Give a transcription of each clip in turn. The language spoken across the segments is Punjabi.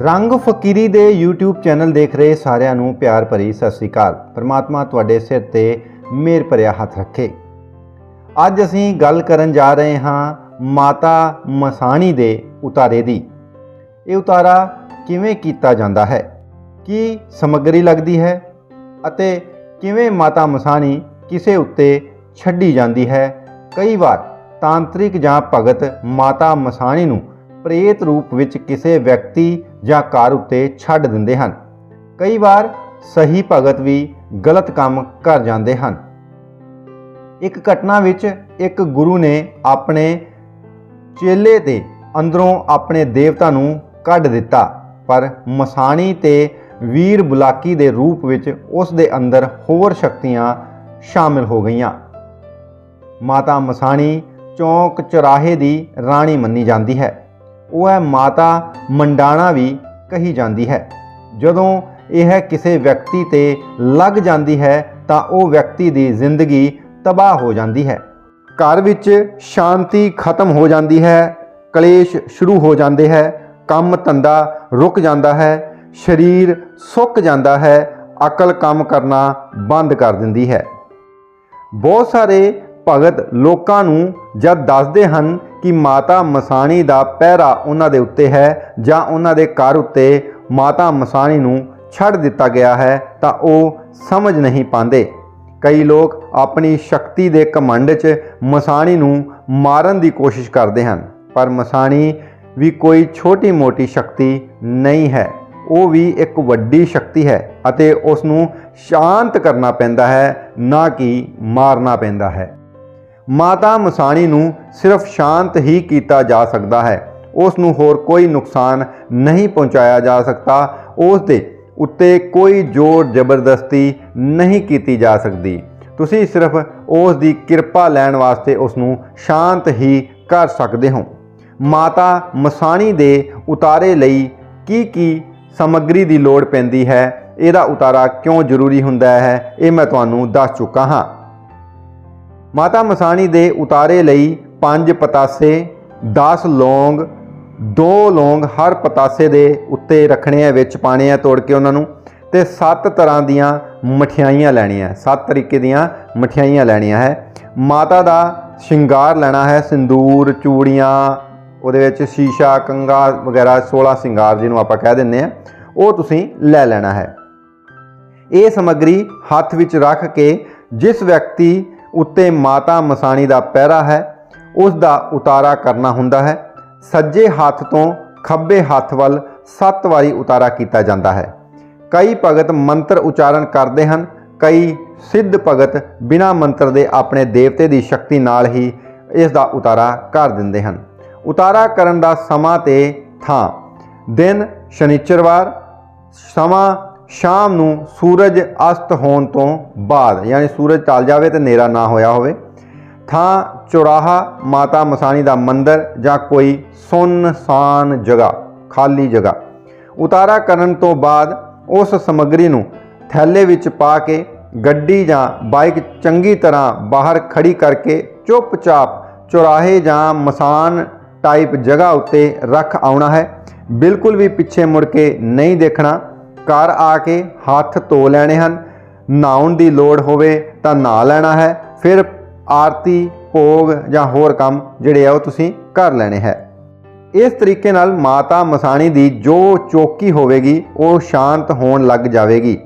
ਰੰਗ ਫਕੀਰੀ ਦੇ YouTube ਚੈਨਲ ਦੇਖ ਰਹੇ ਸਾਰਿਆਂ ਨੂੰ ਪਿਆਰ ਭਰੀ ਸਤਿ ਸ੍ਰੀ ਅਕਾਲ। ਪਰਮਾਤਮਾ ਤੁਹਾਡੇ ਸਿਰ ਤੇ ਮਿਹਰ ਭਰਿਆ ਹੱਥ ਰੱਖੇ। ਅੱਜ ਅਸੀਂ ਗੱਲ ਕਰਨ ਜਾ ਰਹੇ ਹਾਂ ਮਾਤਾ ਮਸਾਣੀ ਦੇ ਉਤਾਰੇ ਦੀ। ਇਹ ਉਤਾਰਾ ਕਿਵੇਂ ਕੀਤਾ ਜਾਂਦਾ ਹੈ? ਕੀ ਸਮੱਗਰੀ ਲੱਗਦੀ ਹੈ? ਅਤੇ ਕਿਵੇਂ ਮਾਤਾ ਮਸਾਣੀ ਕਿਸੇ ਉੱਤੇ ਛੱਡੀ ਜਾਂਦੀ ਹੈ? ਕਈ ਵਾਰ ਤਾਂਤਰਿਕ ਜਾਂ ਭਗਤ ਮਾਤਾ ਮਸਾਣੀ ਨੂੰ ਪ੍ਰੇਤ ਰੂਪ ਵਿੱਚ ਕਿਸੇ ਵਿਅਕਤੀ ਜਾਂ ਕਾਰ ਉੱਤੇ ਛੱਡ ਦਿੰਦੇ ਹਨ। ਕਈ ਵਾਰ ਸਹੀ ਭਗਤ ਵੀ ਗਲਤ ਕੰਮ ਕਰ ਜਾਂਦੇ ਹਨ। ਇੱਕ ਘਟਨਾ ਵਿੱਚ ਇੱਕ ਗੁਰੂ ਨੇ ਆਪਣੇ ਚੇਲੇ ਤੇ ਅੰਦਰੋਂ ਆਪਣੇ ਦੇਵਤਾ ਨੂੰ ਕੱਢ ਦਿੱਤਾ, ਪਰ ਮਸਾਣੀ ਤੇ ਵੀਰ ਬੁਲਾਕੀ ਦੇ ਰੂਪ ਵਿੱਚ ਉਸ ਦੇ ਅੰਦਰ ਹੋਰ ਸ਼ਕਤੀਆਂ ਸ਼ਾਮਿਲ ਹੋ ਗਈਆਂ। ਮਾਤਾ ਮਸਾਣੀ ਚੌਂਕ ਚੌਰਾਹੇ ਦੀ ਰਾਣੀ ਮੰਨੀ ਜਾਂਦੀ ਹੈ। ਉਹ ਹੈ ਮਾਤਾ ਮੰਡਾਣਾ ਵੀ ਕਹੀ ਜਾਂਦੀ ਹੈ। ਜਦੋਂ ਇਹ ਕਿਸੇ ਵਿਅਕਤੀ ਤੇ ਲੱਗ ਜਾਂਦੀ ਹੈ, ਤਾਂ ਉਹ ਵਿਅਕਤੀ ਦੀ ਜ਼ਿੰਦਗੀ ਤਬਾਹ ਹੋ ਜਾਂਦੀ ਹੈ। ਘਰ ਵਿੱਚ ਸ਼ਾਂਤੀ ਖਤਮ ਹੋ ਜਾਂਦੀ ਹੈ, ਕਲੇਸ਼ ਸ਼ੁਰੂ ਹੋ ਜਾਂਦੇ ਹੈ, ਕੰਮ ਧੰਦਾ ਰੁਕ ਜਾਂਦਾ ਹੈ, ਸਰੀਰ ਸੁੱਕ ਜਾਂਦਾ ਹੈ, ਅਕਲ ਕੰਮ ਕਰਨਾ ਬੰਦ ਕਰ ਦਿੰਦੀ ਹੈ। ਬਹੁਤ ਸਾਰੇ ਭਗਤ ਲੋਕਾਂ ਨੂੰ ਜਦ ਦੱਸਦੇ ਹਨ ਕਿ ਮਾਤਾ ਮਸਾਣੀ ਦਾ ਪਹਿਰਾ ਉਹਨਾਂ ਦੇ ਉੱਤੇ ਹੈ ਜਾਂ ਉਹਨਾਂ ਦੇ ਘਰ ਉੱਤੇ ਮਾਤਾ ਮਸਾਣੀ ਨੂੰ ਛੱਡ ਦਿੱਤਾ ਗਿਆ ਹੈ ਤਾਂ ਉਹ ਸਮਝ ਨਹੀਂ ਪਾਉਂਦੇ। ਕਈ ਲੋਕ ਆਪਣੀ ਸ਼ਕਤੀ ਦੇ ਕਮੰਡ 'ਚ ਮਸਾਣੀ ਨੂੰ ਮਾਰਨ ਦੀ ਕੋਸ਼ਿਸ਼ ਕਰਦੇ ਹਨ, ਪਰ ਮਸਾਣੀ ਵੀ ਕੋਈ ਛੋਟੀ-ਮੋਟੀ ਸ਼ਕਤੀ ਨਹੀਂ ਹੈ। ਉਹ ਵੀ ਇੱਕ ਵੱਡੀ ਸ਼ਕਤੀ ਹੈ ਅਤੇ ਉਸ ਨੂੰ ਸ਼ਾਂਤ ਕਰਨਾ ਪੈਂਦਾ ਹੈ, ਨਾ ਕਿ ਮਾਰਨਾ ਪੈਂਦਾ ਹੈ। ਮਾਤਾ ਮਸਾਣੀ ਨੂੰ ਸਿਰਫ ਸ਼ਾਂਤ ਹੀ ਕੀਤਾ ਜਾ ਸਕਦਾ ਹੈ। ਉਸ ਨੂੰ ਹੋਰ ਕੋਈ ਨੁਕਸਾਨ ਨਹੀਂ ਪਹੁੰਚਾਇਆ ਜਾ ਸਕਦਾ। ਉਸ ਦੇ ਉੱਤੇ ਕੋਈ ਜ਼ੋਰ ਜ਼ਬਰਦਸਤੀ ਨਹੀਂ ਕੀਤੀ ਜਾ ਸਕਦੀ। ਤੁਸੀਂ ਸਿਰਫ ਉਸ ਦੀ ਕਿਰਪਾ ਲੈਣ ਵਾਸਤੇ ਉਸ ਨੂੰ ਸ਼ਾਂਤ ਹੀ ਕਰ ਸਕਦੇ ਹੋ। ਮਾਤਾ ਮਸਾਣੀ ਦੇ ਉਤਾਰੇ ਲਈ ਕੀ ਕੀ ਸਮੱਗਰੀ ਦੀ ਲੋੜ ਪੈਂਦੀ ਹੈ? ਇਹਦਾ ਉਤਾਰਾ ਕਿਉਂ ਜ਼ਰੂਰੀ ਹੁੰਦਾ ਹੈ? ਇਹ ਮੈਂ ਤੁਹਾਨੂੰ ਦੱਸ ਚੁੱਕਾ ਹਾਂ। ਮਾਤਾ ਮਸਾਣੀ ਦੇ ਉਤਾਰੇ ਲਈ 5 ਪਤਾਸੇ 10 ਲੌਂਗ 2 ਲੌਂਗ ਹਰ ਪਤਾਸੇ ਦੇ ਉੱਤੇ ਰੱਖਣੇ ਆ, ਵਿੱਚ ਪਾਣੇ ਆ, ਤੋੜ ਕੇ ਉਹਨਾਂ ਨੂੰ ਤੇ 7 ਤਰ੍ਹਾਂ ਦੀਆਂ ਮਠਿਆਈਆਂ ਲੈਣੀਆਂ 7 ਤਰੀਕੇ ਦੀਆਂ ਮਠਿਆਈਆਂ ਲੈਣੀਆਂ ਹੈ। ਮਾਤਾ ਦਾ ਸ਼ਿੰਗਾਰ ਲੈਣਾ ਹੈ, ਸਿੰਦੂਰ, ਚੂੜੀਆਂ, ਉਹਦੇ ਵਿੱਚ ਸ਼ੀਸ਼ਾ ਕੰਗਾ ਵਗੈਰਾ 16 ਸ਼ਿੰਗਾਰ ਜਿਹਨੂੰ ਆਪਾਂ ਕਹਿ ਦਿੰਨੇ ਆ, ਉਹ ਤੁਸੀਂ ਲੈ ਲੈਣਾ ਹੈ। ਇਹ ਸਮੱਗਰੀ ਹੱਥ ਵਿੱਚ ਰੱਖ ਕੇ ਜਿਸ ਵਿਅਕਤੀ ਉੱਤੇ ਮਾਤਾ ਮਸਾਣੀ ਦਾ ਪਹਿਰਾ ਹੈ, ਉਸ ਦਾ ਉਤਾਰਾ ਕਰਨਾ ਹੁੰਦਾ ਹੈ। ਸੱਜੇ ਹੱਥ ਤੋਂ ਖੱਬੇ ਹੱਥ ਵੱਲ 7 ਵਾਰੀ ਉਤਾਰਾ ਕੀਤਾ ਜਾਂਦਾ ਹੈ। ਕਈ ਭਗਤ ਮੰਤਰ ਉਚਾਰਨ ਕਰਦੇ ਹਨ, ਕਈ ਸਿੱਧ ਭਗਤ ਬਿਨਾਂ ਮੰਤਰ ਦੇ ਆਪਣੇ ਦੇਵਤੇ ਦੀ ਸ਼ਕਤੀ ਨਾਲ ਹੀ ਇਸ ਦਾ ਉਤਾਰਾ ਕਰ ਦਿੰਦੇ ਹਨ। ਉਤਾਰਾ ਕਰਨ ਦਾ ਸਮਾਂ ਤੇ ਥਾਂ। ਦਿਨ ਸ਼ਨੀਚਰਵਾਰ ਸਮਾਂ ਸ਼ਾਮ ਨੂੰ ਸੂਰਜ ਅਸਤ ਹੋਣ ਤੋਂ ਬਾਅਦ, ਯਾਨੀ ਸੂਰਜ ਢਲ ਜਾਵੇ ਤੇ ਹਨੇਰਾ ਨਾ ਹੋਇਆ ਹੋਵੇ, ਥਾਂ ਚੌਰਾਹਾ ਮਾਤਾ ਮਸਾਣੀ ਦਾ ਮੰਦਿਰ ਜਾਂ ਕੋਈ ਸੁੰਨਸਾਨ ਜਗ੍ਹਾ, ਖਾਲੀ ਜਗ੍ਹਾ, ਉਤਾਰਾ ਕਰਨ ਤੋਂ ਬਾਅਦ ਉਸ ਸਮੱਗਰੀ ਨੂੰ ਥੈਲੇ ਵਿੱਚ ਪਾ ਕੇ ਗੱਡੀ ਜਾਂ ਬਾਈਕ ਚੰਗੀ ਤਰ੍ਹਾਂ ਬਾਹਰ ਖੜੀ ਕਰਕੇ ਚੁੱਪਚਾਪ ਚੌਰਾਹੇ ਜਾਂ ਮਸਾਨ ਟਾਈਪ ਜਗ੍ਹਾ ਉੱਤੇ ਰੱਖ ਆਉਣਾ ਹੈ। ਬਿਲਕੁਲ ਵੀ ਪਿੱਛੇ ਮੁੜ ਕੇ ਨਹੀਂ ਦੇਖਣਾ। ਘਰ ਆ ਕੇ ਹੱਥ ਧੋ ਲੈਣੇ ਹਨ। ਨਹਾਉਣ ਦੀ ਲੋੜ ਹੋਵੇ ਤਾਂ ਨਹਾ ਲੈਣਾ ਹੈ। ਫਿਰ ਆਰਤੀ, ਭੋਗ ਜਾਂ ਹੋਰ ਕੰਮ ਜਿਹੜੇ ਆ ਉਹ ਤੁਸੀਂ ਕਰ ਲੈਣੇ ਹੈ। ਇਸ ਤਰੀਕੇ ਨਾਲ ਮਾਤਾ ਮਸਾਣੀ ਦੀ ਜੋ ਚੌਕੀ ਹੋਵੇਗੀ, ਉਹ ਸ਼ਾਂਤ ਹੋਣ ਲੱਗ ਜਾਵੇਗੀ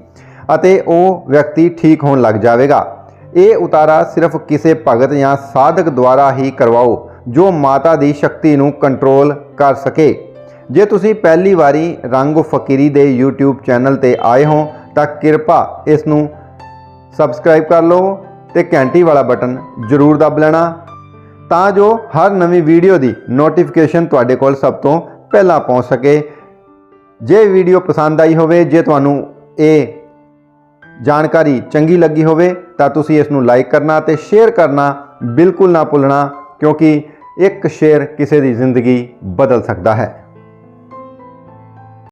ਅਤੇ ਉਹ ਵਿਅਕਤੀ ਠੀਕ ਹੋਣ ਲੱਗ ਜਾਵੇਗਾ। ਇਹ ਉਤਾਰਾ ਸਿਰਫ ਕਿਸੇ ਭਗਤ ਜਾਂ ਸਾਧਕ ਦੁਆਰਾ ਹੀ ਕਰਵਾਓ ਜੋ ਮਾਤਾ ਦੀ ਸ਼ਕਤੀ ਨੂੰ ਕੰਟਰੋਲ ਕਰ ਸਕੇ। ਜੇ ਤੁਸੀਂ ਪਹਿਲੀ ਵਾਰੀ ਰੰਗ ਫਕੀਰੀ ਦੇ YouTube ਚੈਨਲ ਤੇ ਆਏ ਹੋ, ਤਾਂ ਕਿਰਪਾ ਇਸ ਨੂੰ ਸਬਸਕ੍ਰਾਈਬ ਕਰ ਲਓ ਤੇ ਘੰਟੀ ਵਾਲਾ ਬਟਨ ਜ਼ਰੂਰ ਦਬ ਲੈਣਾ। ਤਾਂ ਜੋ ਹਰ ਨਵੀਂ ਵੀਡੀਓ ਦੀ ਨੋਟੀਫਿਕੇਸ਼ਨ ਤੁਹਾਡੇ ਕੋਲ ਸਭ ਤੋਂ ਪਹਿਲਾਂ ਪਹੁੰਚ ਸਕੇ। ਜੇ ਵੀਡੀਓ ਪਸੰਦ ਆਈ ਹੋਵੇ, ਜੇ ਤੁਹਾਨੂੰ ਇਹ ਜਾਣਕਾਰੀ ਚੰਗੀ ਲੱਗੀ ਹੋਵੇ, ਤਾਂ ਤੁਸੀਂ ਇਸ ਨੂੰ ਲਾਈਕ ਕਰਨਾ ਤੇ ਸ਼ੇਅਰ ਕਰਨਾ ਬਿਲਕੁਲ ਨਾ ਭੁੱਲਣਾ, ਕਿਉਂਕਿ ਇੱਕ ਸ਼ੇਅਰ ਕਿਸੇ ਦੀ ਜ਼ਿੰਦਗੀ ਬਦਲ ਸਕਦਾ ਹੈ।